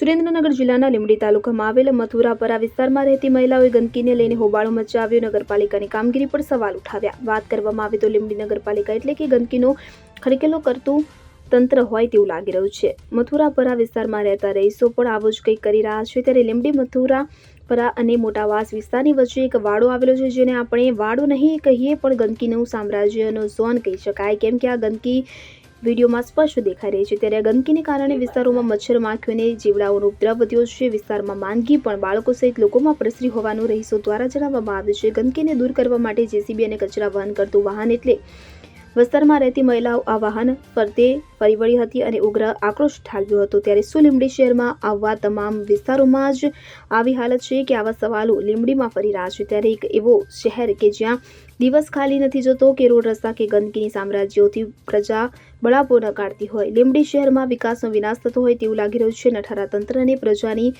સુરેન્દ્રનગર જિલ્લાના લીંબડી તાલુકામાં આવેલા મથુરાપરા વિસ્તારમાં રહેતી મહિલાઓએ ગંદકીને લઈને હોબાળો મચાવ્યો. નગરપાલિકાની કામગીરી પર સવાલ ઉઠાવ્યા. વાત કરવામાં આવે તો લીંબડી નગરપાલિકા એટલે કે ગંદકીનો ખડકેલો કરતું તંત્ર હોય તેવું લાગી રહ્યું છે. મથુરાપરા વિસ્તારમાં રહેતા રહીશો પણ આવું જ કંઈક કરી રહ્યા છે. ત્યારે લીંબડી મથુરાપરા અને મોટાવાસ વિસ્તારની વચ્ચે એક વાડો આવેલો છે, જેને આપણે વાડો નહીં કહીએ પણ ગંદકીનું સામ્રાજ્યનો ઝોન કહી શકાય. કેમ કે આ ગંદકી વિડીયોમાં સ્પષ્ટ દેખાઈ રહી છે. ત્યારે ગંદકીને કારણે વિસ્તારોમાં મચ્છર માખીઓને, જીવડાઓનો ઉપદ્રવ વધ્યો છે. વિસ્તારમાં માંદગી પણ બાળકો સહિત લોકોમાં પ્રસરી હોવાનું રહીશો દ્વારા જણાવવામાં આવ્યું છે. ગંદકીને દૂર કરવા માટે જેસીબી અને કચરા વહન કરતું વાહન એટલે વિસ્તારમાં રહેતી મહિલાઓ આ વાહન ફરતે ફરી વળી હતી અને ઉગ્ર આક્રોશ ઠાલવ્યો હતો. ત્યારે શું લીંબડી શહેરમાં આવવા તમામ વિસ્તારોમાં જ આવી હાલત છે કે આવા સવાલો લીંબડીમાં ફરી રહ્યા છે. ત્યારે એક એવો શહેર કે જ્યાં દિવસ ખાલી નથી જતો કે રોડ રસ્તા કે ગંદકીની સામ્રાજ્યોથી પ્રજા બળાપો નકારતી હોય. લીંબડી શહેરમાં વિકાસનો વિનાશ થતો હોય તેવું લાગી રહ્યું છે નઠારા તંત્રને પ્રજાની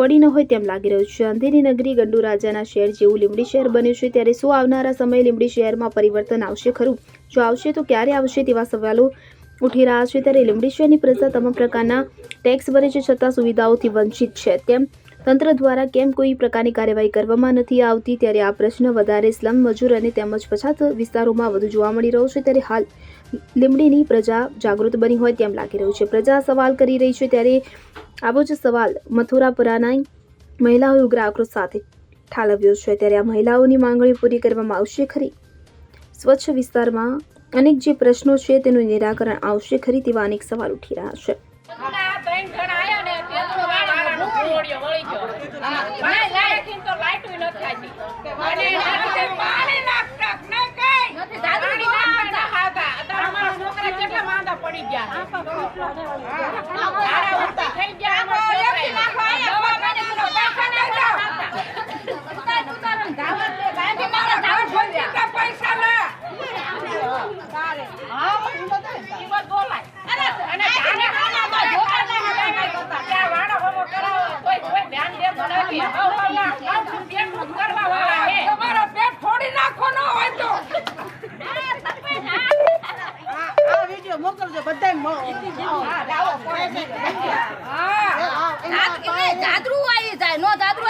પડી ન હોય તેમ લાગી રહ્યું છે. અંધેરી નગરી ગંડુ રાજાના શહેર જેવું લીંબડી શહેર બન્યું છે. ત્યારે શું આવનારા સમયે લીંબડી શહેરમાં પરિવર્તન આવશે ખરું? જો આવશે તો ક્યારે આવશે તેવા સવાલો ઉઠી રહ્યા છે. ત્યારે લીંબડી શહેરની પ્રજા તમામ પ્રકારના ટેક્સ ભરે છે છતાં સુવિધાઓથી વંચિત છે. તેમ તંત્ર દ્વારા કેમ કોઈ પ્રકારની કાર્યવાહી કરવામાં નથી આવતી ત્યારે આ પ્રશ્ન વધારે સ્લમ મજૂર અને તેમજ પછાત વિસ્તારોમાં વધુ જોવા મળી રહ્યો છે ત્યારે હાલ લીંબડીની પ્રજા જાગૃત બની હોય તેમ લાગી રહ્યું છે. પ્રજા સવાલ કરી રહી છે ત્યારે આવો જ સવાલ મથુરાપુરાના મહિલાઓએ ઉગ્ર આક્રોશ સાથે ઠાલવ્યો છે ત્યારે આ મહિલાઓની માંગણી પૂરી કરવામાં આવશે ખરી? સ્વચ્છ વિસ્તારમાં અનેક જે પ્રશ્નો છે તેનું નિરાકરણ આવશે ખરી તેવા અનેક સવાલ ઉઠી રહ્યા છે. અને નથી પાણી નાખતા, ને કાંઈ. પાણી નાખતા ખાતા. અત્યારે અમારા છોકરા કેટલા માંદા પડી ગયા. હારા ઉલટી થઈ ગયા અમારા છોકરાએ. દવાખાને તો પૈસા નાખતા. પૈસા લે. ઈ વાત બોલાય. અને જાણે હાલામાં જોવાના હતા કાંઈ કરતા. ત્યાં વાળો હોમો કરાવો તોય કોઈ ધ્યાન દેતું નથી. હવે ઓલા કાઢું પેટનું જ કરવા વાળા છે. તમારો પેટ ફોડી નાખો ન હોય તો. આ વિડિયો બધાય જાદરું આવી જાય નો જાદરું